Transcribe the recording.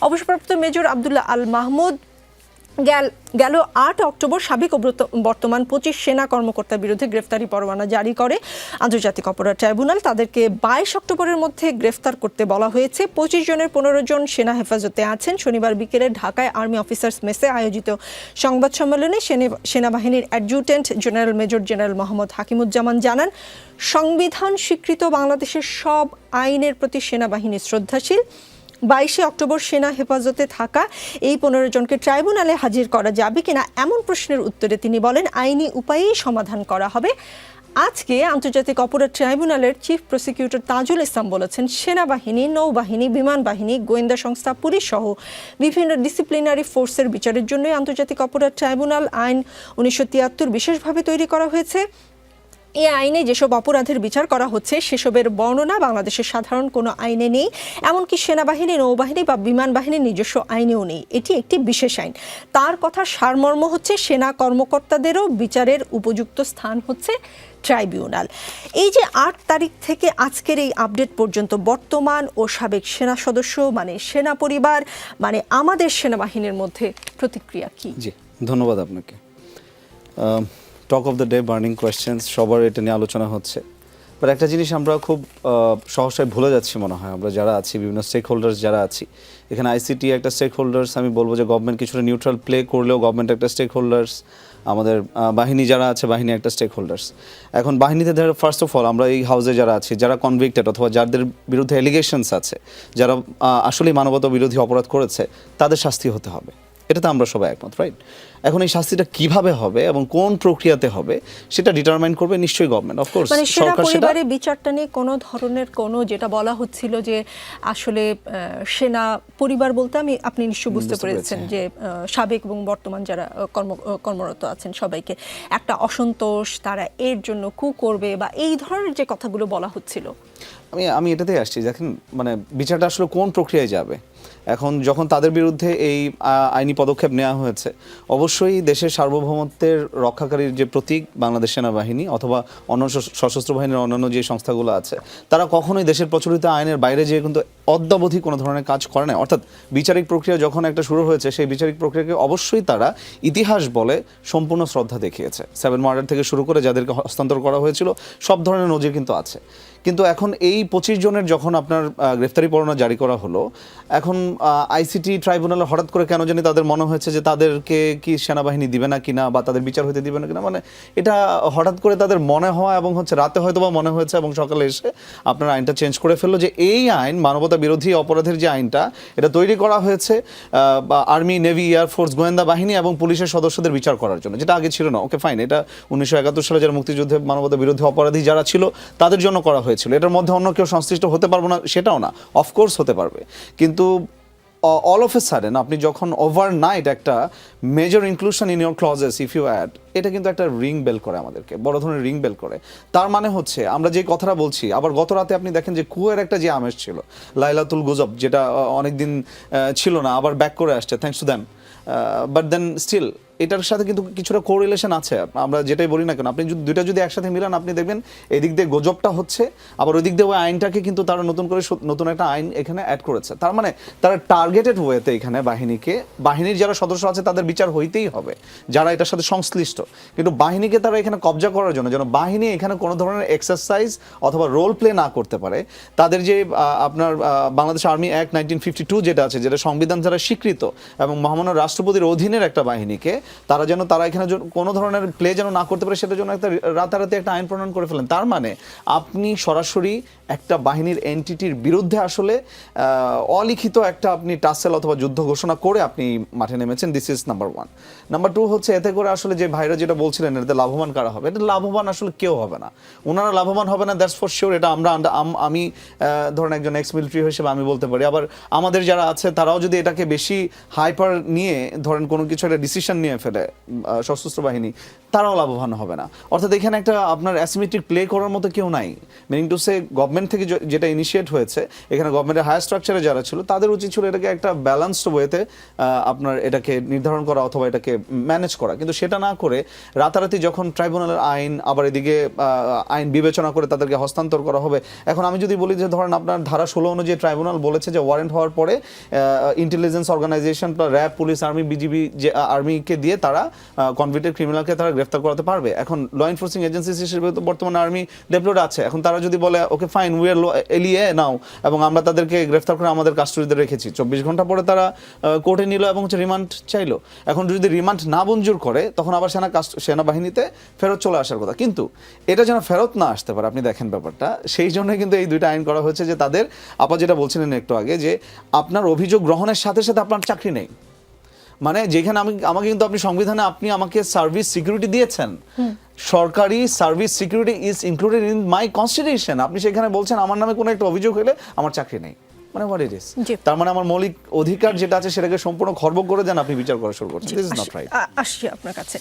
অবসরপ্রাপ্ত মেজর আবদুল্লাহ আল মাহমুদ গেল গেল আট অক্টোবর সাবেক বর্তমান পঁচিশ সেনা কর্মকর্তার বিরুদ্ধে গ্রেফতারি পরোয়ানা জারি করে আন্তর্জাতিক অপরাধ ট্রাইব্যুনাল। তাদেরকে বাইশ অক্টোবরের মধ্যে গ্রেফতার করতে বলা হয়েছে। পঁচিশ জনের পনেরো জন সেনা হেফাজতে আছেন। শনিবার বিকেলে ঢাকায় আর্মি অফিসার্স মেসে আয়োজিত সংবাদ সম্মেলনে সেনে- সেনাবাহিনীর adjutant general major general Mohammad Hakimuzzaman জানান, সংবিধান স্বীকৃত বাংলাদেশের সব আইনের প্রতি সেনাবাহিনী শ্রদ্ধাশীল। বাইশে অক্টোবর সেনা হেফাজতে থাকা এই পনেরো জনকে ট্রাইব্যুনালে হাজির করা যাবে কিনা এমন প্রশ্নের উত্তরে তিনি বলেন, আইনি উপায়েই সমাধান করা হবে। আজকে আন্তর্জাতিক অপরাধ ট্রাইব্যুনালের চিফ প্রসিকিউটর তাজুল ইসলাম বলেছেন, সেনাবাহিনী, নৌবাহিনী বিমান বাহিনী গোয়েন্দা সংস্থা, পুলিশ সহ বিভিন্ন ডিসিপ্লিনারি ফোর্সের বিচারের জন্যই আন্তর্জাতিক অপরাধ ট্রাইব্যুনাল আইন উনিশশো বিশেষভাবে তৈরি করা হয়েছে। এই আইনে যেসব অপরাধের বিচার করা হচ্ছে, সেসবের বর্ণনা বাংলাদেশের সাধারণ কোনো আইনে নেই। এমনকি সেনাবাহিনী, নৌবাহিনী বা বিমান বাহিনীর নিজস্ব আইনেও নেই। এটি একটি বিশেষ আইন। তার কথা সারমর্ম হচ্ছে, সেনা কর্মকর্তাদেরও বিচারের উপযুক্ত স্থান হচ্ছে ট্রাইব্যুনাল। এই যে আট তারিখ থেকে আজকের এই আপডেট পর্যন্ত বর্তমান ও সাবেক সেনা সদস্য মানে সেনা পরিবার মানে আমাদের সেনাবাহিনীর মধ্যে প্রতিক্রিয়া কি? জি, ধন্যবাদ আপনাকে। Talk of the day burning questions সবার এটা নিয়ে আলোচনা হচ্ছে। বাট একটা জিনিস আমরা খুব সহসায় ভুলে যাচ্ছি মনে হয়, আমরা যারা আছি, বিভিন্ন স্টেক হোল্ডার্স যারা আছি। এখানে আইসিটি একটা স্টেক হোল্ডার্স আমি বলব যে গভর্নমেন্ট কিছুটা নিউট্রাল প্লে করলেও গভর্নমেন্ট একটা স্টেক হোল্ডার্স আমাদের বাহিনী যারা আছে, বাহিনী একটা স্টেক হোল্ডার্স এখন বাহিনীতে ধরো ফার্স্ট অফ অল আমরা এই হাউসে যারা আছি, যারা কনভিক্টেড অথবা যাদের বিরুদ্ধে এলিগেশনস আছে, যারা আসলেই মানবতা বিরোধী অপরাধ করেছে, তাদের শাস্তি হতে হবে। এটা তো আমরা সবাই একমত রাইট এখন এই শাস্তিটা কীভাবে হবে এবং কোন প্রক্রিয়াতে হবে সেটা ডিটারমাইন করবে নিশ্চয়ই গভর্নমেন্ট অফকোর্স মানে সরকার সেটা পরিবারের বিচারটা নিয়ে কোনো ধরনের কোনো যেটা বলা হচ্ছিল যে আসলে সেনা পরিবার বলতে আমি আপনি নিশ্চয়ই বুঝতে পেরেছেন যে সাবেক এবং বর্তমান যারা কর্ম কর্মরত আছেন সবাইকে একটা অসন্তোষ তারা এর জন্য কু করবে বা এই ধরনের যে কথাগুলো বলা হচ্ছিল। আমি আমি এটাতেই আসছি দেখেন মানে বিচারটা আসলে কোন প্রক্রিয়ায় যাবে? এখন যখন তাদের বিরুদ্ধে এই আইনি পদক্ষেপ নেওয়া হয়েছে অবশ্যই দেশের সার্বভৌমত্বের রক্ষাকারীর যে প্রতীক বাংলাদেশ সেনাবাহিনী অথবা অন্য সশস্ত্র বাহিনীর অন্যান্য যে সংস্থাগুলো আছে, তারা কখনোই দেশের প্রচলিত আইনের বাইরে যেয়ে কিন্তু অদ্যাবধি কোনো ধরনের কাজ করে না অর্থাৎ বিচারিক প্রক্রিয়া যখন একটা শুরু হয়েছে, সেই বিচারিক প্রক্রিয়াকে অবশ্যই তারা ইতিহাস বলে সম্পূর্ণ শ্রদ্ধা দেখিয়েছে। সেভেন মার্ডার থেকে শুরু করে যাদেরকে হস্তান্তর করা হয়েছিল, সব ধরনের নজির কিন্তু আছে। কিন্তু এখন এই পঁচিশ জনের যখন আপনার গ্রেফতারি পরোয়ানা জারি করা হলো, এখন আইসিটি ট্রাইব্যুনালে হঠাৎ করে কেন জানি তাদের মনে হয়েছে যে তাদেরকে কি সেনাবাহিনী দিবে না কিনা বা তাদের বিচার হতে দিবে না কিনা মানে এটা হঠাৎ করে তাদের মনে হওয়া এবং হচ্ছে রাতে হয়তো বা মনে হয়েছে এবং সকালে এসে আপনার আইনটা চেঞ্জ করে ফেলল যে এই আইন, মানবতা বিরোধী অপরাধের যে আইনটা, এটা তৈরি করা হয়েছে আর্মি, নেভি এয়ারফোর্স গোয়েন্দা বাহিনী এবং পুলিশের সদস্যদের বিচার করার জন্য, যেটা আগে ছিল না। ওকে, ফাইন, এটা উনিশশো একাত্তর সালে যারা মুক্তিযুদ্ধে মানবতা বিরোধী অপরাধী যারা ছিল, তাদের জন্য করা হয়েছিল। এটার মধ্যে অন্য কেউ সংশ্লিষ্ট হতে পারব না, সেটাও না। অফকোর্স হতে পারবে। কিন্তু অল অফ এ সাডেন আপনি যখন ওভার নাইট একটা major inclusion in your clauses if you add এটা কিন্তু একটা রিং বেল করে আমাদেরকে, বড় ধরনের রিং বেল করে। তার মানে হচ্ছে, আমরা যে কথাটা বলছি, আবার গত রাতে আপনি দেখেন যে কুয়ের একটা যে আমেজ ছিল, লাইলাতুল গুজব, যেটা অনেকদিন ছিল না, আবার ব্যাক করে আসছে thanks to them but then still এটার সাথে কিন্তু কিছুটা কোরিলেশন আছে। আমরা যেটাই বলি না কেন, আপনি যদি দুইটা যদি একসাথে মিলান, আপনি দেখবেন এদিক দিয়ে গজবটা হচ্ছে, আবার ওই দিক দিয়ে ওই আইনটাকে কিন্তু তারা নতুন করে নতুন একটা আইন এখানে অ্যাড করেছে। তার মানে তারা টার্গেটেড ওয়েতে এখানে বাহিনীকে, বাহিনীর যারা সদস্য আছে তাদের বিচার হইতেই হবে, যারা এটার সাথে সংশ্লিষ্ট। কিন্তু বাহিনীকে তারা এখানে কবজা করার জন্য, যেন বাহিনী এখানে কোনো ধরনের এক্সারসাইজ অথবা রোল প্লে না করতে পারে, তাদের যে আপনার Bangladesh army act nineteen fifty two যেটা আছে, যেটা সংবিধান দ্বারা স্বীকৃত এবং মহামান্য রাষ্ট্রপতির অধীনের একটা বাহিনীকে তারা যেন, তারা এখানে কোনো ধরনের প্লে যেন না করতে পারে, সেটার জন্য একটা রাতারাতি একটা আইন প্রণয়ন করে ফেলেন। তার মানে আপনি সরাসরি একটা বাহিনীর এনটিটির বিরুদ্ধে আসলে অলিখিত একটা আপনি টাসেল অথবা যুদ্ধ ঘোষণা করে আপনি মাঠে নেমেছেন this is number one number two হচ্ছে, এতে করে আসলে যে ভাইরা যেটা বলছিলেন এতে লাভবান কারা হবে? এটা লাভবান আসলে কেউ হবে না। ওনারা লাভবান হবে না দ্যাটস ফর শিওর এটা আমরা আমি ধরেন একজন এক্স মিলিটারি হিসেবে আমি বলতে পারি। আবার আমাদের যারা আছে, তারাও যদি এটাকে বেশি হাইপার নিয়ে, ধরেন কোনো কিছু একটা ডিসিশন নিয়ে ফেলে সশস্ত্র বাহিনী, তারাও লাভবান হবে না। অর্থাৎ এখানে একটা আপনার অ্যাসিমেট্রিক প্লে করার মতো কেউ নাই। মিনিং টু সে গভর্নমেন্ট থেকে যেটা ইনিশিয়েট হয়েছে, এখানে গভর্নমেন্টের হায়ার স্ট্রাকচারে যারা ছিল, তাদের উচিত ছিল এটাকে একটা ব্যালেন্সড ওয়েতে আপনার এটাকে নির্ধারণ করা অথবা এটাকে ম্যানেজ করা। কিন্তু সেটা না করে রাতারাতি যখন ট্রাইব্যুনালের আইন, আবার এদিকে আইন বিবেচনা করে তাদেরকে হস্তান্তর করা হবে, এখন আমি যদি বলি যে ধরেন আপনার ধারা ষোলো অনুযায়ী ট্রাইব্যুনাল বলেছে যে ওয়ারেন্ট হওয়ার পরে ইন্টেলিজেন্স অর্গানাইজেশন বা র্যাব পুলিশ আর্মি বিজিবি যে আর্মিকে দিয়ে তারা কনভিক্টেড ক্রিমিনালকে তারা গ্রেফতার করাতে পারবে। এখন ল এনফোর্সিং এজেন্সি হিসেবে তো বর্তমানে আর্মি ডেভেলপ আছে। এখন তারা যদি বলে ওকে ফাইন উই আর এলিয়ে নাও এবং আমরা তাদেরকে গ্রেফতার করে আমাদের কাস্টডিতে রেখেছি। চব্বিশ ঘণ্টা পরে তারা কোর্টে নিল এবং হচ্ছে রিমান্ড চাইলো। এখন যদি রিমান্ড না মঞ্জুর করে, তখন আবার সেনা কাস্ট সেনাবাহিনীতে ফেরত চলে আসার কথা। কিন্তু এটা যেন ফেরত না আসতে পারে, আপনি দেখেন ব্যাপারটা। সেই জন্য কিন্তু এই দুইটা আইন করা হয়েছে যে তাদের, আপা যেটা বলছিলেন একটু আগে, যে আপনার অভিযোগ গ্রহণের সাথে সাথে আপনার চাকরি নেই। মানে যেখানে আমি আমাকে কিন্তু আপনি সংবিধানে আপনি আমাকে সার্ভিস সিকিউরিটি দিয়েছেন। সরকারি service security is included in my constitution আপনি সেখানে বলছেন আমার নামে কোনো একটা অভিযোগ হলে আমার চাকরি নেই। মানে হোয়াট ইট ইজ। তার মানে আমার মৌলিক অধিকার যেটা আছে সেটাকে সম্পূর্ণ খর্ব করে দেন আপনি বিচার করা শুরু করছেন। দিস ইজ নট রাইট আসি আপনার কাছে।